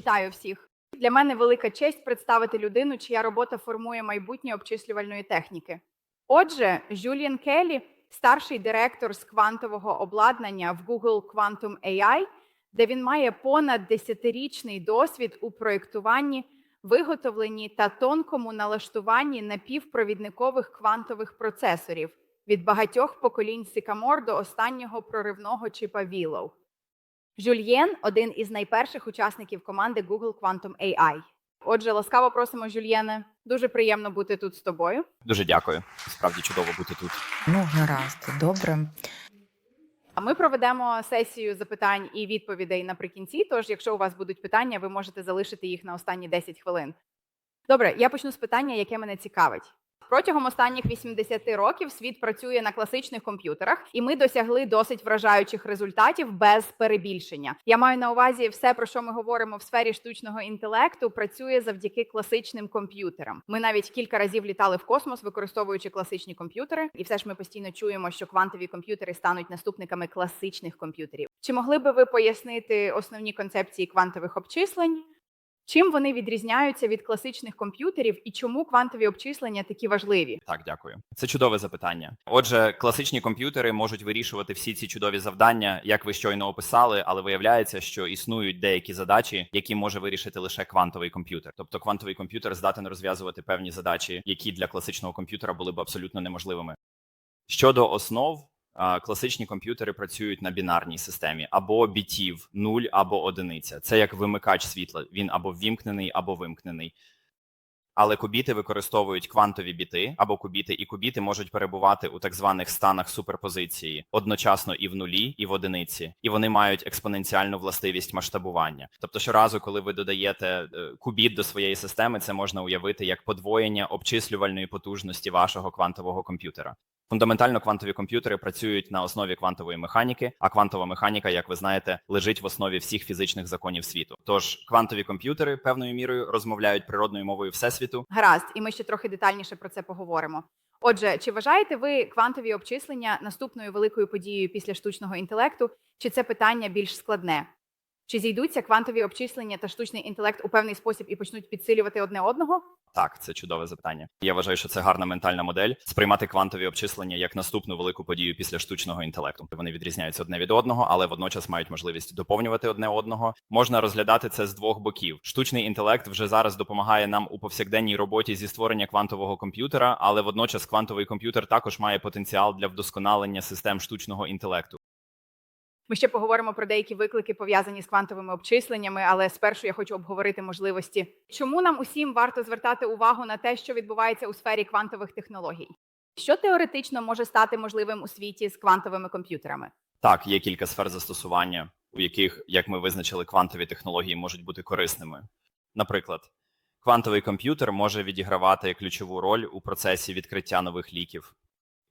Вітаю всіх! Для мене велика честь представити людину, чия робота формує майбутнє обчислювальної техніки. Отже, Жюліан Келлі – старший директор з квантового обладнання в Google Quantum AI, де він має понад десятирічний досвід у проєктуванні, виготовленні та тонкому налаштуванні напівпровідникових квантових процесорів від багатьох поколінь Sycamore до останнього проривного чипа Willow. Жюльєн один із найперших учасників команди Google Quantum AI. Отже, ласкаво просимо, Жюльєне. Дуже приємно бути тут з тобою. Дуже дякую. Справді чудово бути тут. Ну, гаразд, добре. А ми проведемо сесію запитань і відповідей наприкінці. Тож, якщо у вас будуть питання, ви можете залишити їх на останні 10 хвилин. Добре, я почну з питання, яке мене цікавить. Протягом останніх 80 років світ працює на класичних комп'ютерах, і ми досягли досить вражаючих результатів без перебільшення. Я маю на увазі все, про що ми говоримо в сфері штучного інтелекту, працює завдяки класичним комп'ютерам. Ми навіть кілька разів літали в космос, використовуючи класичні комп'ютери, і все ж ми постійно чуємо, що квантові комп'ютери стануть наступниками класичних комп'ютерів. Чи могли би ви пояснити основні концепції квантових обчислень? Чим вони відрізняються від класичних комп'ютерів і чому квантові обчислення такі важливі? Так, дякую. Це чудове запитання. Отже, класичні комп'ютери можуть вирішувати всі ці чудові завдання, як ви щойно описали, але виявляється, що існують деякі задачі, які може вирішити лише квантовий комп'ютер. Тобто квантовий комп'ютер здатен розв'язувати певні задачі, які для класичного комп'ютера були б абсолютно неможливими. Щодо основ. Класичні комп'ютери працюють на бінарній системі або бітів 0 або одиниця. Це як вимикач світла. Він або ввімкнений, або вимкнений. Але кубіти використовують квантові біти або кубіти, і кубіти можуть перебувати у так званих станах суперпозиції одночасно і в нулі, і в одиниці, і вони мають експоненціальну властивість масштабування. Тобто, щоразу, коли ви додаєте е, кубіт до своєї системи, це можна уявити як подвоєння обчислювальної потужності вашого квантового комп'ютера. Фундаментально квантові комп'ютери працюють на основі квантової механіки, а квантова механіка, як ви знаєте, лежить в основі всіх фізичних законів світу. Тож квантові комп'ютери певною мірою розмовляють природною мовою всесвіту. Гаразд, і ми ще трохи детальніше про це поговоримо. Отже, чи вважаєте ви квантові обчислення наступною великою подією після штучного інтелекту, чи це питання більш складне? Чи зійдуться квантові обчислення та штучний інтелект у певний спосіб і почнуть підсилювати одне одного? Так, це чудове запитання. Я вважаю, що це гарна ментальна модель сприймати квантові обчислення як наступну велику подію після штучного інтелекту. Вони відрізняються одне від одного, але водночас мають можливість доповнювати одне одного. Можна розглядати це з двох боків. Штучний інтелект вже зараз допомагає нам у повсякденній роботі зі створення квантового комп'ютера, але водночас квантовий комп'ютер також має потенціал для вдосконалення систем штучного інтелекту. Ми ще поговоримо про деякі виклики, пов'язані з квантовими обчисленнями, але спершу я хочу обговорити можливості. Чому нам усім варто звертати увагу на те, що відбувається у сфері квантових технологій? Що теоретично може стати можливим у світі з квантовими комп'ютерами? Так, є кілька сфер застосування, у яких, як ми визначили, квантові технології можуть бути корисними. Наприклад, квантовий комп'ютер може відігравати ключову роль у процесі відкриття нових ліків.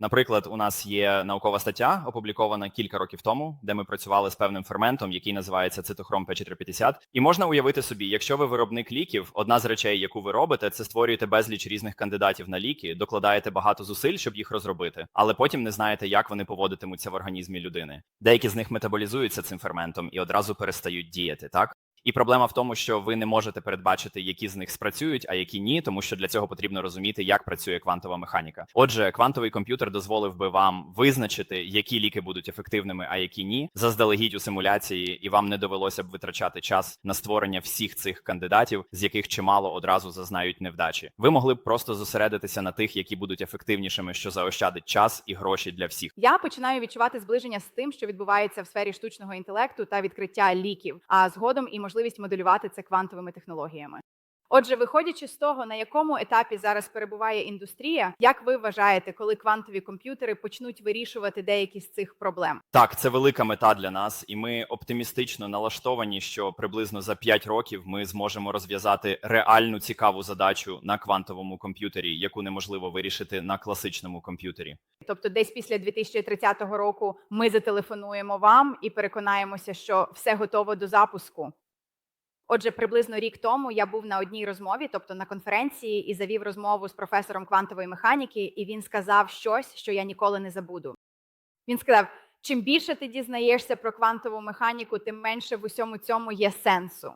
Наприклад, у нас є наукова стаття, опублікована кілька років тому, де ми працювали з певним ферментом, який називається цитохром P450. І можна уявити собі, якщо ви виробник ліків, одна з речей, яку ви робите, це створюєте безліч різних кандидатів на ліки, докладаєте багато зусиль, щоб їх розробити, але потім не знаєте, як вони поводитимуться в організмі людини. Деякі з них метаболізуються цим ферментом і одразу перестають діяти, так? І проблема в тому, що ви не можете передбачити, які з них спрацюють, а які ні, тому що для цього потрібно розуміти, як працює квантова механіка. Отже, квантовий комп'ютер дозволив би вам визначити, які ліки будуть ефективними, а які ні, заздалегідь у симуляції, і вам не довелося б витрачати час на створення всіх цих кандидатів, з яких чимало одразу зазнають невдачі. Ви могли б просто зосередитися на тих, які будуть ефективнішими, що заощадить час і гроші для всіх. Я починаю відчувати зближення з тим, що відбувається в сфері штучного інтелекту та відкриття ліків, а згодом і можливість моделювати це квантовими технологіями. Отже, виходячи з того, на якому етапі зараз перебуває індустрія, як ви вважаєте, коли квантові комп'ютери почнуть вирішувати деякі з цих проблем? Так, це велика мета для нас, і ми оптимістично налаштовані, що приблизно за 5 років ми зможемо розв'язати реальну цікаву задачу на квантовому комп'ютері, яку неможливо вирішити на класичному комп'ютері. Тобто, десь після 2030 року ми зателефонуємо вам і переконаємося, що все готово до запуску. Отже, приблизно рік тому я був на одній розмові, тобто на конференції, і завів розмову з професором квантової механіки, і він сказав щось, що я ніколи не забуду. Він сказав: чим більше ти дізнаєшся про квантову механіку, тим менше в усьому цьому є сенсу.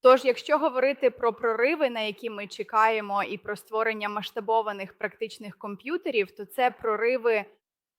Тож, якщо говорити про прориви, на які ми чекаємо, і про створення масштабованих практичних комп'ютерів, то це прориви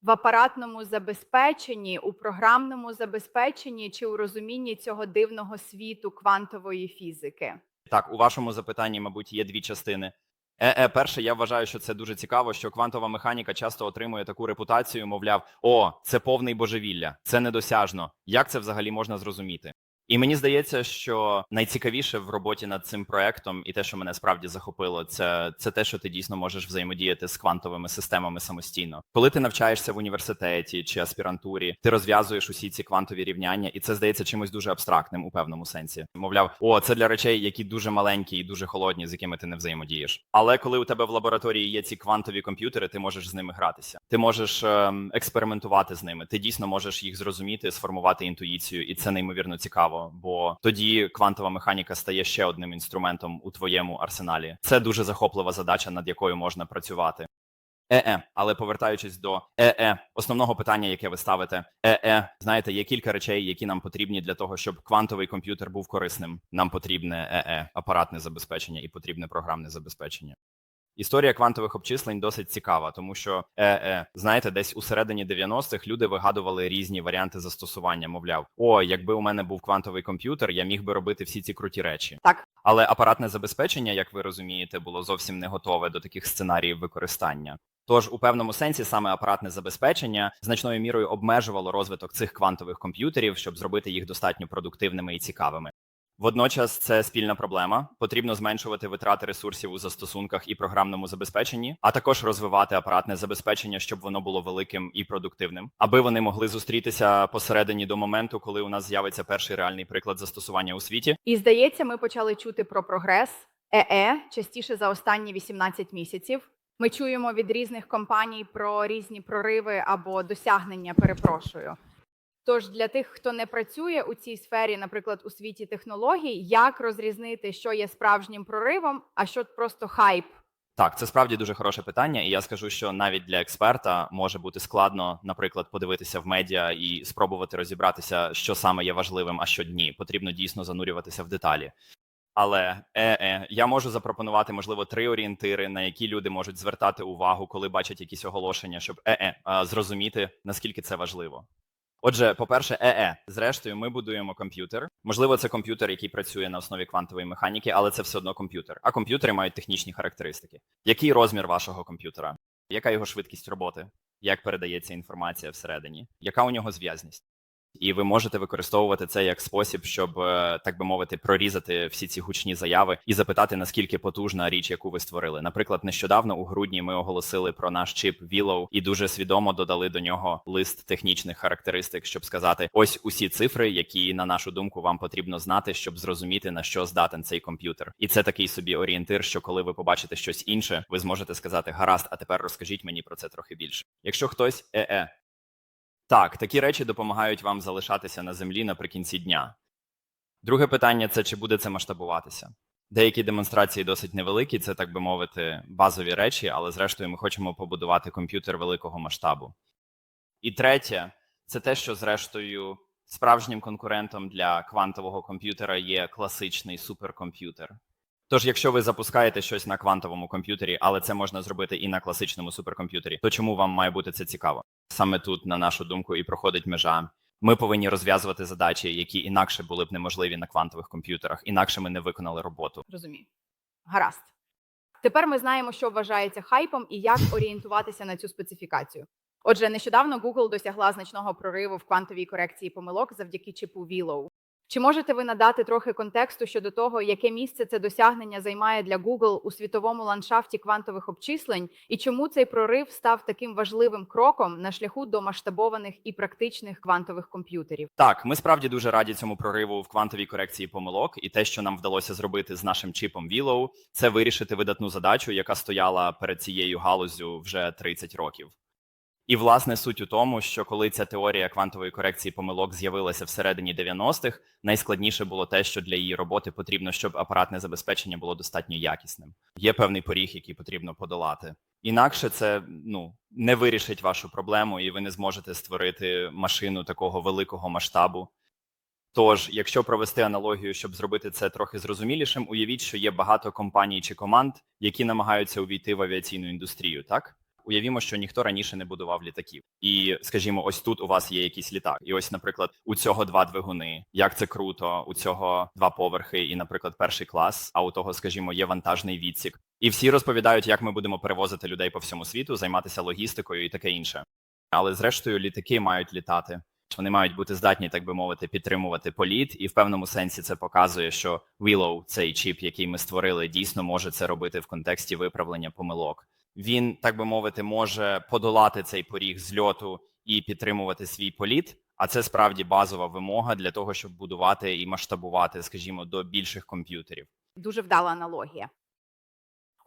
в апаратному забезпеченні, у програмному забезпеченні чи у розумінні цього дивного світу квантової фізики. Так, у вашому запитанні, мабуть, є дві частини. Е, е, перше, я вважаю, що це дуже цікаво, що квантова механіка часто отримує таку репутацію, мовляв, о, це повний божевілля, це недосяжно. Як це взагалі можна зрозуміти? І мені здається, що найцікавіше в роботі над цим проектом, і те, що мене справді захопило, це, це те, що ти дійсно можеш взаємодіяти з квантовими системами самостійно. Коли ти навчаєшся в університеті чи аспірантурі, ти розв'язуєш усі ці квантові рівняння, і це здається чимось дуже абстрактним у певному сенсі. Мовляв, о, це для речей, які дуже маленькі і дуже холодні, з якими ти не взаємодієш. Але коли у тебе в лабораторії є ці квантові комп'ютери, ти можеш з ними гратися. Ти можеш ем, експериментувати з ними. Ти дійсно можеш їх зрозуміти, сформувати інтуїцію, і це неймовірно цікаво. Бо тоді квантова механіка стає ще одним інструментом у твоєму арсеналі. Це дуже захоплива задача, над якою можна працювати. Е-е, але повертаючись до е-е, основного питання, яке ви ставите, е-е, знаєте, є кілька речей, які нам потрібні для того, щоб квантовий комп'ютер був корисним. Нам потрібне е-е, апаратне забезпечення і потрібне програмне забезпечення. Історія квантових обчислень досить цікава, тому що е-е, знаєте, десь у середині 90-х люди вигадували різні варіанти застосування. Мовляв, о, якби у мене був квантовий комп'ютер, я міг би робити всі ці круті речі. Так. Але апаратне забезпечення, як ви розумієте, було зовсім не готове до таких сценаріїв використання. Тож у певному сенсі саме апаратне забезпечення значною мірою обмежувало розвиток цих квантових комп'ютерів, щоб зробити їх достатньо продуктивними і цікавими. Водночас це спільна проблема. Потрібно зменшувати витрати ресурсів у застосунках і програмному забезпеченні, а також розвивати апаратне забезпечення, щоб воно було великим і продуктивним, аби вони могли зустрітися посередині до моменту, коли у нас з'явиться перший реальний приклад застосування у світі. І здається, ми почали чути про прогрес ЕЕ частіше за останні 18 місяців. Ми чуємо від різних компаній про різні прориви або досягнення. Перепрошую. Тож для тих, хто не працює у цій сфері, наприклад, у світі технологій, як розрізнити, що є справжнім проривом, а що просто хайп? Так, це справді дуже хороше питання, і я скажу, що навіть для експерта може бути складно, наприклад, подивитися в медіа і спробувати розібратися, що саме є важливим, а що ні. Потрібно дійсно занурюватися в деталі. Але е-е, я можу запропонувати, можливо, три орієнтири, на які люди можуть звертати увагу, коли бачать якісь оголошення, щоб е-е, зрозуміти, наскільки це важливо. Отже, по-перше, ЕЕ. Зрештою, ми будуємо комп'ютер. Можливо, це комп'ютер, який працює на основі квантової механіки, але це все одно комп'ютер. А комп'ютери мають технічні характеристики. Який розмір вашого комп'ютера? Яка його швидкість роботи? Як передається інформація всередині? Яка у нього зв'язність? І ви можете використовувати це як спосіб, щоб е, так би мовити, прорізати всі ці гучні заяви і запитати, наскільки потужна річ, яку ви створили. Наприклад, нещодавно у грудні ми оголосили про наш чип Willow і дуже свідомо додали до нього лист технічних характеристик, щоб сказати: ось усі цифри, які на нашу думку вам потрібно знати, щоб зрозуміти на що здатен цей комп'ютер. І це такий собі орієнтир, що коли ви побачите щось інше, ви зможете сказати: гаразд, а тепер розкажіть мені про це трохи більше. Якщо хтось е-е, так, такі речі допомагають вам залишатися на землі наприкінці дня. Друге питання це чи буде це масштабуватися. Деякі демонстрації досить невеликі, це так би мовити, базові речі, але зрештою ми хочемо побудувати комп'ютер великого масштабу. І третє, це те, що зрештою справжнім конкурентом для квантового комп'ютера є класичний суперкомп'ютер. Тож, якщо ви запускаєте щось на квантовому комп'ютері, але це можна зробити і на класичному суперкомп'ютері, то чому вам має бути це цікаво? Саме тут, на нашу думку, і проходить межа. Ми повинні розв'язувати задачі, які інакше були б неможливі на квантових комп'ютерах, інакше ми не виконали роботу. Розумію. Гаразд. Тепер ми знаємо, що вважається хайпом і як орієнтуватися на цю специфікацію. Отже, нещодавно Google досягла значного прориву в квантовій корекції помилок завдяки чипу Willow. Чи можете ви надати трохи контексту щодо того, яке місце це досягнення займає для Google у світовому ландшафті квантових обчислень, і чому цей прорив став таким важливим кроком на шляху до масштабованих і практичних квантових комп'ютерів? Так, ми справді дуже раді цьому прориву в квантовій корекції помилок, і те, що нам вдалося зробити з нашим чипом Willow, це вирішити видатну задачу, яка стояла перед цією галузю вже 30 років. І власне суть у тому, що коли ця теорія квантової корекції помилок з'явилася всередині 90-х, найскладніше було те, що для її роботи потрібно, щоб апаратне забезпечення було достатньо якісним. Є певний поріг, який потрібно подолати. Інакше це ну не вирішить вашу проблему, і ви не зможете створити машину такого великого масштабу. Тож, якщо провести аналогію, щоб зробити це трохи зрозумілішим, уявіть, що є багато компаній чи команд, які намагаються увійти в авіаційну індустрію, так? Уявімо, що ніхто раніше не будував літаків, і скажімо, ось тут у вас є якийсь літак, і ось, наприклад, у цього два двигуни. Як це круто, у цього два поверхи, і, наприклад, перший клас. А у того, скажімо, є вантажний відсік. І всі розповідають, як ми будемо перевозити людей по всьому світу, займатися логістикою і таке інше. Але зрештою, літаки мають літати. Вони мають бути здатні, так би мовити, підтримувати політ, і в певному сенсі це показує, що Willow, цей чіп, який ми створили, дійсно може це робити в контексті виправлення помилок. Він, так би мовити, може подолати цей поріг зльоту і підтримувати свій політ. А це справді базова вимога для того, щоб будувати і масштабувати, скажімо, до більших комп'ютерів. Дуже вдала аналогія.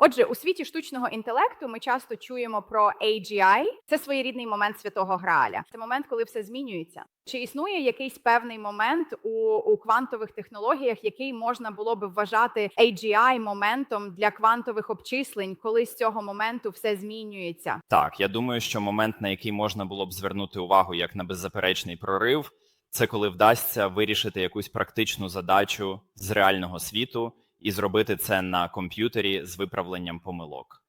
Отже, у світі штучного інтелекту ми часто чуємо про AGI. Це своєрідний момент святого Грааля. Це момент, коли все змінюється. Чи існує якийсь певний момент у, у квантових технологіях, який можна було би вважати AGI моментом для квантових обчислень, коли з цього моменту все змінюється? Так, я думаю, що момент, на який можна було б звернути увагу як на беззаперечний прорив, це коли вдасться вирішити якусь практичну задачу з реального світу і зробити це на комп'ютері з виправленням помилок.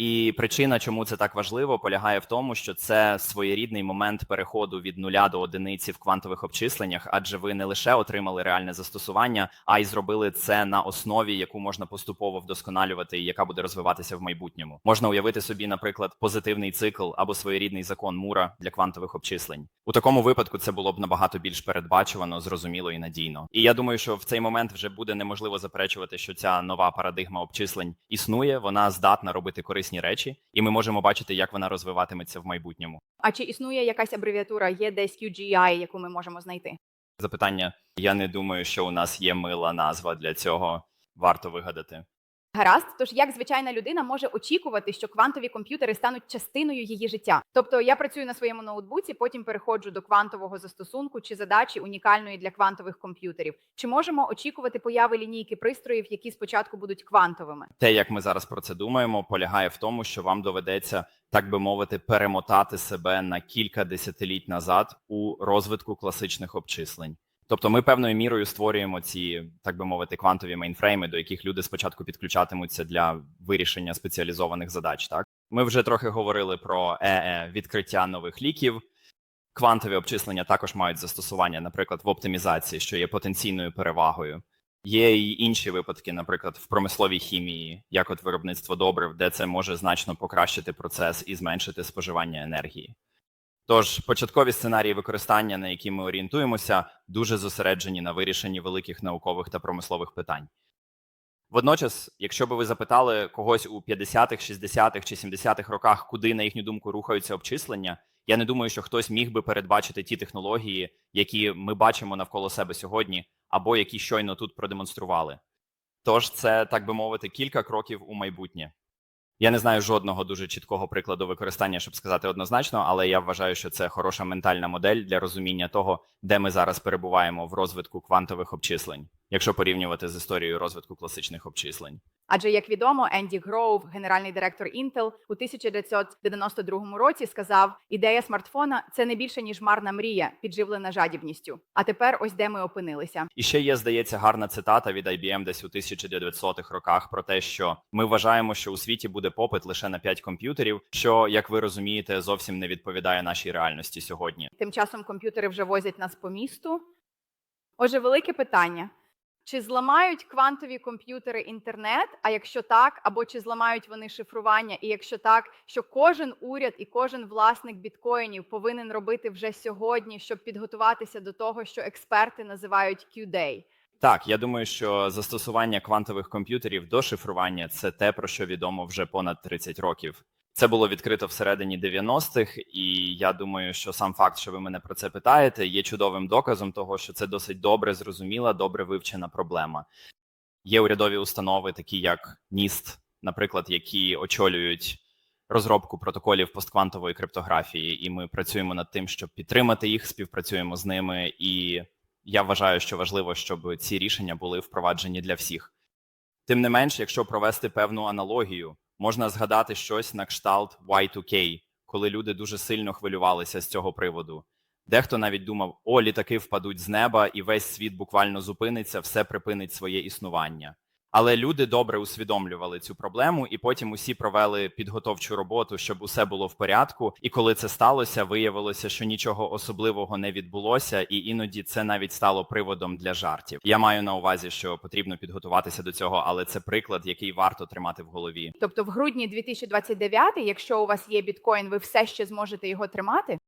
І причина, чому це так важливо, полягає в тому, що це своєрідний момент переходу від нуля до одиниці в квантових обчисленнях, адже ви не лише отримали реальне застосування, а й зробили це на основі, яку можна поступово вдосконалювати, і яка буде розвиватися в майбутньому. Можна уявити собі, наприклад, позитивний цикл або своєрідний закон Мура для квантових обчислень. У такому випадку це було б набагато більш передбачувано, зрозуміло і надійно. І я думаю, що в цей момент вже буде неможливо заперечувати, що ця нова парадигма обчислень існує, вона здатна робити корисні речі, і ми можемо бачити, як вона розвиватиметься в майбутньому. А чи існує якась абревіатура, є десь QGI, яку ми можемо знайти? Запитання: я не думаю, що у нас є мила назва для цього. Варто вигадати. Гаразд, тож як звичайна людина може очікувати, що квантові комп'ютери стануть частиною її життя? Тобто я працюю на своєму ноутбуці, потім переходжу до квантового застосунку чи задачі унікальної для квантових комп'ютерів. Чи можемо очікувати появи лінійки пристроїв, які спочатку будуть квантовими? Те, як ми зараз про це думаємо, полягає в тому, що вам доведеться, так би мовити, перемотати себе на кілька десятиліть назад у розвитку класичних обчислень. Тобто, ми певною мірою створюємо ці, так би мовити, квантові мейнфрейми, до яких люди спочатку підключатимуться для вирішення спеціалізованих задач. Так ми вже трохи говорили про ЕЕ, відкриття нових ліків. Квантові обчислення також мають застосування, наприклад, в оптимізації, що є потенційною перевагою. Є і інші випадки, наприклад, в промисловій хімії, як от виробництво добрив, де це може значно покращити процес і зменшити споживання енергії. Тож початкові сценарії використання, на які ми орієнтуємося, дуже зосереджені на вирішенні великих наукових та промислових питань. Водночас, якщо би ви запитали когось у 50-х, 60-х чи 70-х роках, куди, на їхню думку, рухаються обчислення, я не думаю, що хтось міг би передбачити ті технології, які ми бачимо навколо себе сьогодні, або які щойно тут продемонстрували. Тож це, так би мовити, кілька кроків у майбутнє. Я не знаю жодного дуже чіткого прикладу використання, щоб сказати однозначно, але я вважаю, що це хороша ментальна модель для розуміння того, де ми зараз перебуваємо в розвитку квантових обчислень, якщо порівнювати з історією розвитку класичних обчислень. Адже як відомо, Енді Гроув, генеральний директор Intel, у 1992 році сказав: ідея смартфона це не більше ніж марна мрія, підживлена жадібністю. А тепер ось де ми опинилися. І ще є, здається, гарна цитата від IBM десь у 1900-х роках про те, що ми вважаємо, що у світі буде попит лише на 5 комп'ютерів, що, як ви розумієте, зовсім не відповідає нашій реальності сьогодні. Тим часом комп'ютери вже возять нас по місту. Отже, велике питання: чи зламають квантові комп'ютери інтернет? А якщо так, або чи зламають вони шифрування? І якщо так, що кожен уряд і кожен власник біткоїнів повинен робити вже сьогодні, щоб підготуватися до того, що експерти називають Q-Day? Так, я думаю, що застосування квантових комп'ютерів до шифрування це те, про що відомо вже понад 30 років. Це було відкрито всередині 90-х, і я думаю, що сам факт, що ви мене про це питаєте, є чудовим доказом того, що це досить добре зрозуміла, добре вивчена проблема. Є урядові установи, такі як NIST, наприклад, які очолюють розробку протоколів постквантової криптографії, і ми працюємо над тим, щоб підтримати їх, співпрацюємо з ними. І я вважаю, що важливо, щоб ці рішення були впроваджені для всіх. Тим не менш, якщо провести певну аналогію, можна згадати щось на кшталт Y2K, коли люди дуже сильно хвилювалися з цього приводу. Дехто навіть думав, о, літаки впадуть з неба, і весь світ буквально зупиниться, все припинить своє існування. Але люди добре усвідомлювали цю проблему, і потім усі провели підготовчу роботу, щоб усе було в порядку. І коли це сталося, виявилося, що нічого особливого не відбулося, і іноді це навіть стало приводом для жартів. Я маю на увазі, що потрібно підготуватися до цього, але це приклад, який варто тримати в голові. Тобто, в грудні 2029, якщо у вас є біткоін, ви все ще зможете його тримати.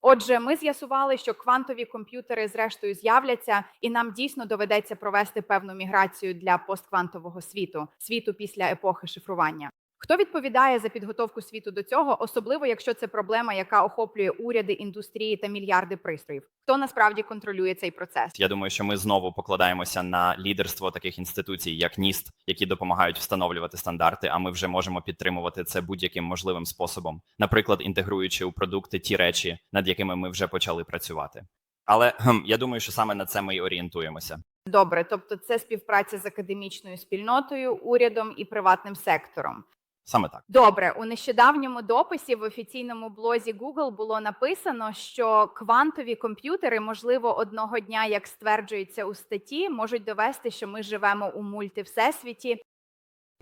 Отже, ми з'ясували, що квантові комп'ютери зрештою з'являться, і нам дійсно доведеться провести певну міграцію для постквантового світу, світу після епохи шифрування. Хто відповідає за підготовку світу до цього, особливо якщо це проблема, яка охоплює уряди, індустрії та мільярди пристроїв? Хто насправді контролює цей процес? Я думаю, що ми знову покладаємося на лідерство таких інституцій, як НІСТ, які допомагають встановлювати стандарти. А ми вже можемо підтримувати це будь-яким можливим способом, наприклад, інтегруючи у продукти ті речі, над якими ми вже почали працювати. Але хм, я думаю, що саме на це ми і орієнтуємося. Добре, тобто це співпраця з академічною спільнотою, урядом і приватним сектором. Саме так. Добре, у нещодавньому дописі в офіційному блозі Google було написано, що квантові комп'ютери, можливо, одного дня, як стверджується у статті, можуть довести, що ми живемо у мультивсесвіті.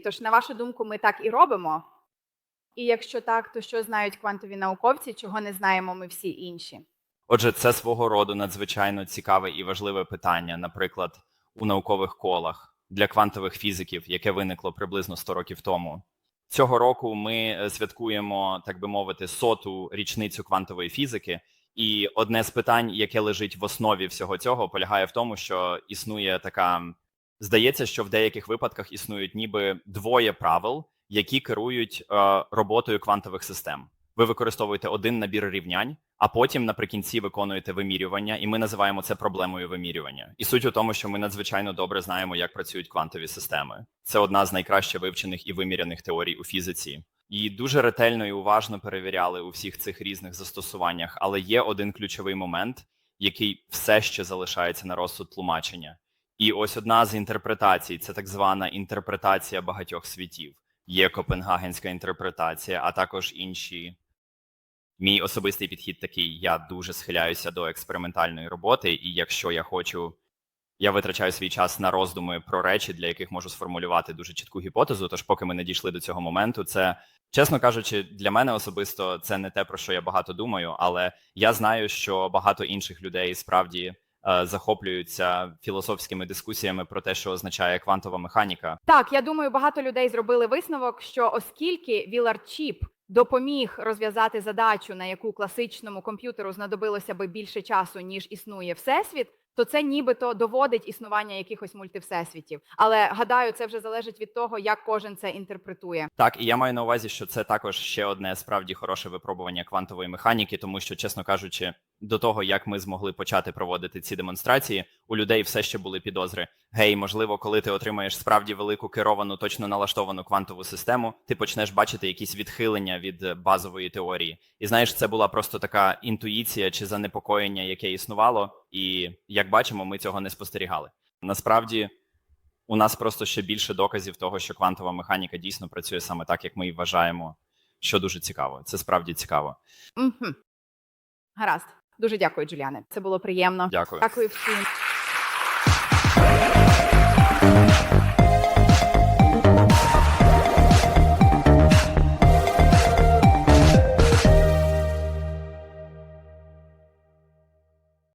Тож, на вашу думку, ми так і робимо. І якщо так, то що знають квантові науковці, чого не знаємо ми всі інші? Отже, це свого роду надзвичайно цікаве і важливе питання, наприклад, у наукових колах для квантових фізиків, яке виникло приблизно 100 років тому. Цього року ми е, святкуємо, так би мовити, соту річницю квантової фізики. І одне з питань, яке лежить в основі всього цього, полягає в тому, що існує така здається, що в деяких випадках існують ніби двоє правил, які керують е, роботою квантових систем. Ви використовуєте один набір рівнянь, а потім наприкінці виконуєте вимірювання, і ми називаємо це проблемою вимірювання. І суть у тому, що ми надзвичайно добре знаємо, як працюють квантові системи. Це одна з найкраще вивчених і виміряних теорій у фізиці. Її дуже ретельно і уважно перевіряли у всіх цих різних застосуваннях, але є один ключовий момент, який все ще залишається на розсуд тлумачення. І ось одна з інтерпретацій це так звана інтерпретація багатьох світів. Є копенгагенська інтерпретація, а також інші. Мій особистий підхід такий: я дуже схиляюся до експериментальної роботи, і якщо я хочу, я витрачаю свій час на роздуми про речі, для яких можу сформулювати дуже чітку гіпотезу. Тож, поки ми не дійшли до цього моменту, це чесно кажучи, для мене особисто це не те, про що я багато думаю, але я знаю, що багато інших людей справді е, захоплюються філософськими дискусіями про те, що означає квантова механіка. Так, я думаю, багато людей зробили висновок, що оскільки Вілар Чіп допоміг розв'язати задачу, на яку класичному комп'ютеру знадобилося би більше часу, ніж існує всесвіт, то це нібито доводить існування якихось мультивсесвітів. Але гадаю, це вже залежить від того, як кожен це інтерпретує. Так, і я маю на увазі, що це також ще одне справді хороше випробування квантової механіки, тому що, чесно кажучи, до того як ми змогли почати проводити ці демонстрації, у людей все ще були підозри. Гей, можливо, коли ти отримаєш справді велику керовану, точно налаштовану квантову систему, ти почнеш бачити якісь відхилення від е, базової теорії. І знаєш, це була просто така інтуїція чи занепокоєння, яке існувало, і як бачимо, ми цього не спостерігали. Насправді. У нас просто ще більше доказів того, що квантова механіка дійсно працює саме так, як ми і вважаємо, що дуже цікаво. Це справді цікаво. Угу. Гаразд. Дуже дякую, Джуліане. Це було приємно. Дякую. Дякую всім.